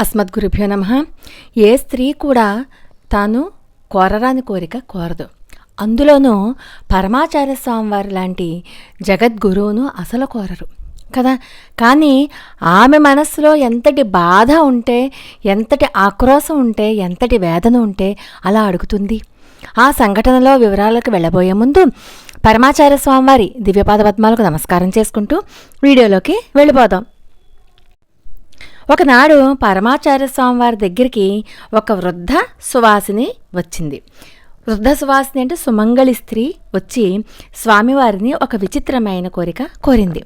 అస్మద్గురుభ్యో నమ. ఏ స్త్రీ కూడా తాను కోరరాని కోరిక కోరదు. అందులోనూ పరమాచార్య స్వామివారి లాంటి జగద్గురువును అసలు కోరరు. కదా? కానీ ఆమె మనస్సులో ఎంతటి బాధ ఉంటే ఎంతటి ఆక్రోశం ఉంటే ఎంతటి వేదన ఉంటే అలా అడుగుతుంది. ఆ సంఘటనలో వివరాలకు వెళ్ళబోయే ముందు పరమాచార్య స్వామివారి దివ్యపాద పద్మాలకు నమస్కారం చేసుకుంటూ వీడియోలోకి వెళ్ళిపోదాం. ఒకనాడు పరమాచార్య స్వామి వారి దగ్గరికి ఒక వృద్ధ సువాసిని వచ్చింది. వృద్ధ సువాసిని అంటే సుమంగళి స్త్రీ వచ్చి స్వామివారిని ఒక విచిత్రమైన కోరిక కోరింది.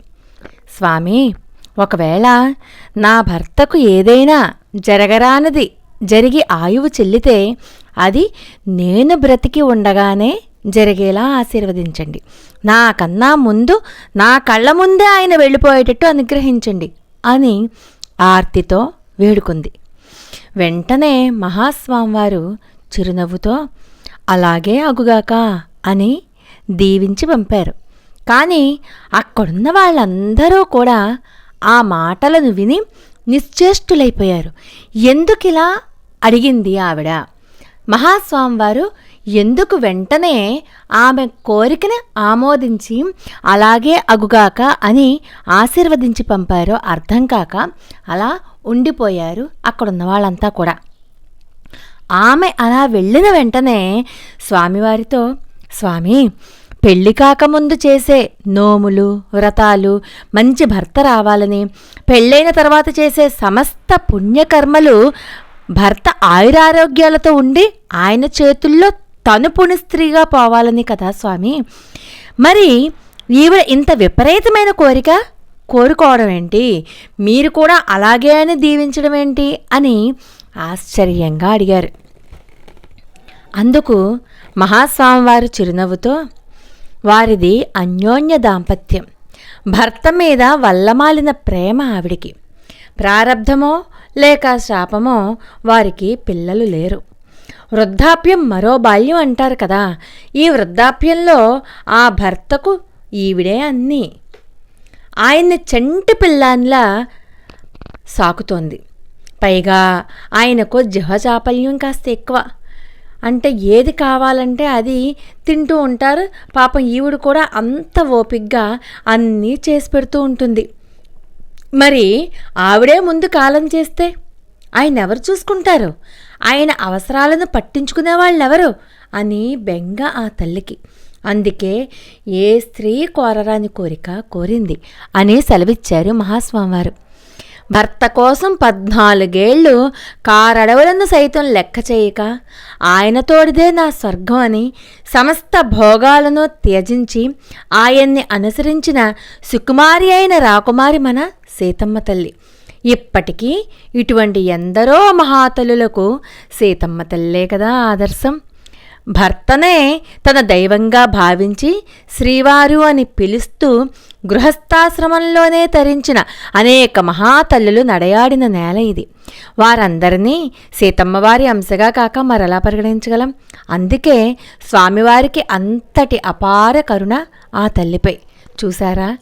స్వామి ఒకవేళ నా భర్తకు ఏదైనా జరగరానిది జరిగి ఆయువు చెల్లితే అది నేను బ్రతికి ఉండగానే జరిగేలా ఆశీర్వదించండి. నాకన్నా ముందు నా కళ్ళ ముందే ఆయన వెళ్ళిపోయేటట్టు అనుగ్రహించండి అని ఆర్తితో వేడుకుంది. వెంటనే మహాస్వామివారు చిరునవ్వుతో అలాగే అగుగాక అని దీవించి పంపారు. కానీ అక్కడున్న వాళ్ళందరూ కూడా ఆ మాటలను విని నిశ్చేష్టులైపోయారు. ఎందుకిలా? అడిగింది ఆవిడ. మహాస్వామివారు ఎందుకు వెంటనే ఆమె కోరికను ఆమోదించి అలాగే అగుగాక అని ఆశీర్వదించి పంపారో అర్థం కాక అలా ఉండిపోయారు అక్కడున్న వాళ్ళంతా కూడా. ఆమె అలా వెళ్ళిన వెంటనే స్వామివారితో స్వామి పెళ్ళి కాకముందు చేసే నోములు వ్రతాలు మంచి భర్త రావాలని పెళ్ళైన తర్వాత చేసే సమస్త పుణ్యకర్మలు భర్త ఆయురారోగ్యాలతో ఉండి ఆయన చేతుల్లో తను స్త్రీగా పోవాలని కదా స్వామి. మరి ఈవిడ ఇంత విపరీతమైన కోరిక? కోరుకోవడం ఏంటి? మీరు కూడా అలాగే అని దీవించడం ఏంటి? అని ఆశ్చర్యంగా అడిగారు. అందుకు మహాస్వామివారు చిరునవ్వుతో వారిది అన్యోన్య దాంపత్యం. భర్త మీద వల్లమాలిన ప్రేమ ఆవిడికి. ప్రారబ్ధమో లేక శాపమో వారికి పిల్లలు లేరు. వృద్ధాప్యం మరో బాల్యం అంటారు కదా. ఈ వృద్ధాప్యంలో ఆ భర్తకు ఈవిడే అన్నీ. ఆయన్ని చంటి పిల్లాన్లా సాకుతోంది. పైగా ఆయనకు జిహచాపల్యం కాస్త ఎక్కువ. అంటే ఏది కావాలంటే అది తింటూ ఉంటారు. పాపం ఈవిడ కూడా అంత ఓపిగ్గా అన్నీ చేసి పెడుతూ ఉంటుంది. మరి ఆవిడే ముందు కాలం చేస్తే ఆయన ఎవరు చూసుకుంటారు? ఆయన అవసరాలను పట్టించుకునే వాళ్ళెవరు? అని బెంగ ఆ తల్లికి. అందుకే ఏ స్త్రీ కోరరాని కోరిక కోరింది అని సెలవిచ్చారు మహాస్వామివారు. భర్త కోసం పద్నాలుగేళ్ళు కారడవులను సైతం లెక్క చేయక ఆయన తోడిదే నా స్వర్గం అని సమస్త భోగాలను త్యజించి ఆయన్ని అనుసరించిన సుకుమారి అయిన రాకుమారి మన సీతమ్మ తల్లి. ఇప్పటికీ ఇటువంటి ఎందరో మహాతలులకు సీతమ్మ తల్లే కదా ఆదర్శం. భర్తనే తన దైవంగా భావించి శ్రీవారు అని పిలుస్తూ గృహస్థాశ్రమంలోనే తరించిన అనేక మహాతల్లులు నడయాడిన నేల ఇది. వారందరినీ సీతమ్మవారి అంశగా కాక మరలా పరిగణించగలం. అందుకే స్వామివారికి అంతటి అపార కరుణ ఆ తల్లిపై. చూసారా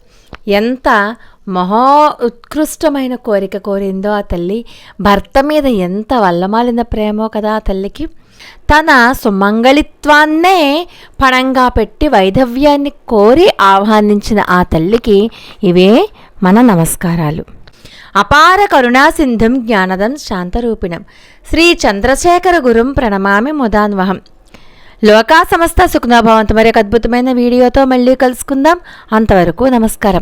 ఎంత మహో ఉత్కృష్టమైన కోరిక కోరిందో ఆ తల్లి. భర్త మీద ఎంత వల్లమాలిన ప్రేమో కదా ఆ తల్లికి. తన సుమంగళిత్వాన్నే పణంగా పెట్టి వైధవ్యాన్ని కోరి ఆహ్వానించిన ఆ తల్లికి ఇవే మన నమస్కారాలు. అపార కరుణాసింధుం జ్ఞానదం శాంతరూపిణం. శ్రీ చంద్రశేఖర గురుం ప్రణమామి ముదాన్వహం. లోకా సమస్త సుఖనాభావంతో మరి ఒక అద్భుతమైన వీడియోతో మళ్ళీ కలుసుకుందాం. అంతవరకు నమస్కారం.